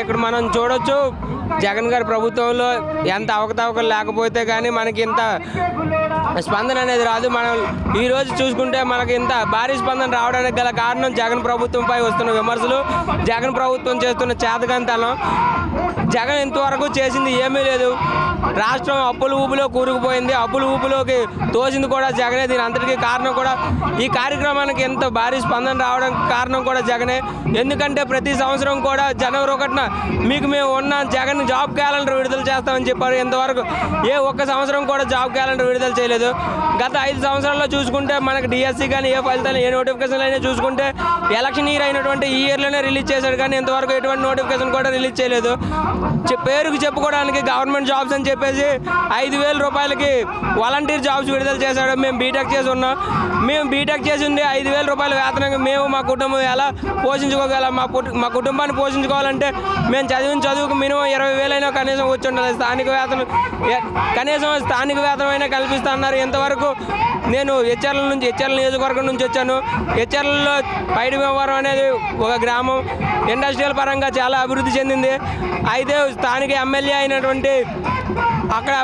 ఇక్కడ మనం చూడొచ్చు జగన్ గారి ప్రభుత్వంలో ఎంత అవకతవకలు లేకపోతే కానీ మనకి ఇంత స్పందన అనేది రాదు. మనం ఈ రోజు చూసుకుంటే మనకి ఇంత భారీ స్పందన రావడానికి గల కారణం జగన్ ప్రభుత్వంపై వస్తున్న విమర్శలు జగన్ ప్రభుత్వం చేస్తున్న చేతకంతనం జగన్ ఇంతవరకు చేసింది ఏమీ లేదు. రాష్ట్రం అప్పుల ఊపులో కూరుకుపోయింది. అప్పుల ఊపులోకి తోసింది కూడా జగనే. దీని అంతటికీ కారణం కూడా ఈ కార్యక్రమానికి ఎంత భారీ స్పందన రావడానికి కారణం కూడా జగనే. ఎందుకంటే ప్రతి సంవత్సరం కూడా జనవరి ఒకటిన మీకు మేము ఉన్న జగన్ జాబ్ క్యాలెండర్ విడుదల చేస్తామని చెప్పారు. ఇంతవరకు ఏ ఒక్క సంవత్సరం కూడా జాబ్ క్యాలెండర్ విడుదల చేయలేదు. గత ఐదు సంవత్సరాల్లో చూసుకుంటే మనకు డిఎస్సి కానీ ఏ ఫలితాలు ఏ నోటిఫికేషన్లు అయినా చూసుకుంటే ఎలక్షన్ ఇయర్ అయినటువంటి ఈ ఇయర్లోనే రిలీజ్ చేశాడు కానీ ఇంతవరకు ఎటువంటి నోటిఫికేషన్ కూడా రిలీజ్ చేయలేదు. పేరుకు చెప్పుకోవడానికి గవర్నమెంట్ జాబ్స్ అని చెప్పేసి ఐదు వేల రూపాయలకి వాలంటీర్ జాబ్స్ విడుదల చేశాడు. మేము బీటెక్ చేసి ఉన్నాం. మేము బీటెక్ చేసి ఉంది ఐదు వేల రూపాయల వేతనంగా మేము మా కుటుంబం ఎలా పోషించుకోగలం మా మా కుటుంబాన్ని పోషించుకోవాలంటే మేము చదివిన చదువుకు మినిమం ఇరవై వేలైనా కనీసం వచ్చి ఉండాలి. స్థానిక వేతనం కనీసం స్థానిక వేతనమైనా కల్పిస్తా అన్నారు. ఇంతవరకు నేను హెచ్ఆర్ల నుంచి హెచ్ఆర్ల నియోజకవర్గం నుంచి వచ్చాను. హెచ్ఆర్లలో పైడి వ్యవహారం అనేది ఒక గ్రామం. ఇండస్ట్రియల్ పరంగా చాలా అభివృద్ధి చెందింది. అయితే స్థానిక ఎమ్మెల్యే అయినటువంటి అక్కడ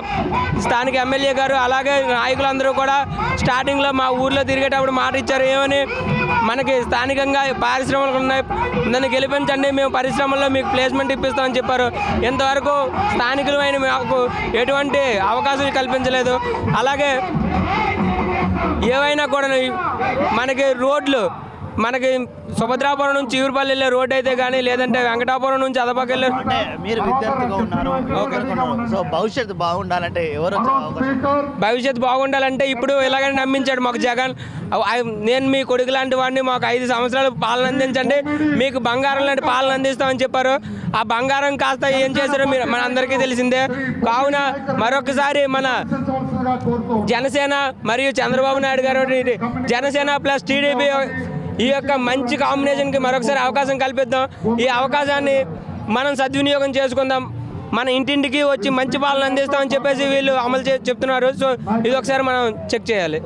స్థానిక ఎమ్మెల్యే గారు అలాగే నాయకులందరూ కూడా స్టార్టింగ్లో మా ఊర్లో తిరిగేటప్పుడు మాట ఇచ్చారు. ఏమని? మనకి స్థానికంగా పారిశ్రమలు ఉన్నాయి. నన్ను గెలిపించండి మేము పరిశ్రమల్లో మీకు ప్లేస్మెంట్ ఇప్పిస్తామని చెప్పారు. ఇంతవరకు స్థానికులమైన మాకు ఎటువంటి అవకాశాలు కల్పించలేదు. అలాగే ఏవైనా కూడా మనకి రోడ్లు మనకి సుభద్రాపురం నుంచి చీవురుపల్లి వెళ్ళే రోడ్ అయితే కానీ లేదంటే వెంకటాపురం నుంచి అదపకి వెళ్ళే అంటే మీరు విద్యార్థిగా ఉన్నారు చదువుకున్నారు. సో భవిష్యత్తు బాగుండాలంటే ఎవరు వచ్చే అవకాశం? భవిష్యత్తు బాగుండాలంటే ఇప్పుడు ఇలాగనే నమ్మించాడు మాకు జగన్. నేను మీ కొడుకు లాంటి వాడిని మాకు ఐదు సంవత్సరాలు పాలన అందించండి. మీకు బంగారం లాంటి పాలన అందిస్తామని చెప్పారు. ఆ బంగారం కాస్త ఏం చేశారో మీరు మన అందరికీ తెలిసిందే. కావున మరొకసారి మన జనసేన మరియు చంద్రబాబు నాయుడు గారు జనసేన ప్లస్ టీడీపీ ఈ యొక్క మంచి కాంబినేషన్కి మరొకసారి అవకాశం కల్పిద్దాం. ఈ అవకాశాన్ని మనం సద్వినియోగం చేసుకుందాం. మన ఇంటింటికి వచ్చి మంచి పాలన అందిస్తామని చెప్పేసి వీళ్ళు అమలు చే చెప్తున్నారు. సో ఇది ఒకసారి మనం చెక్ చేయాలి.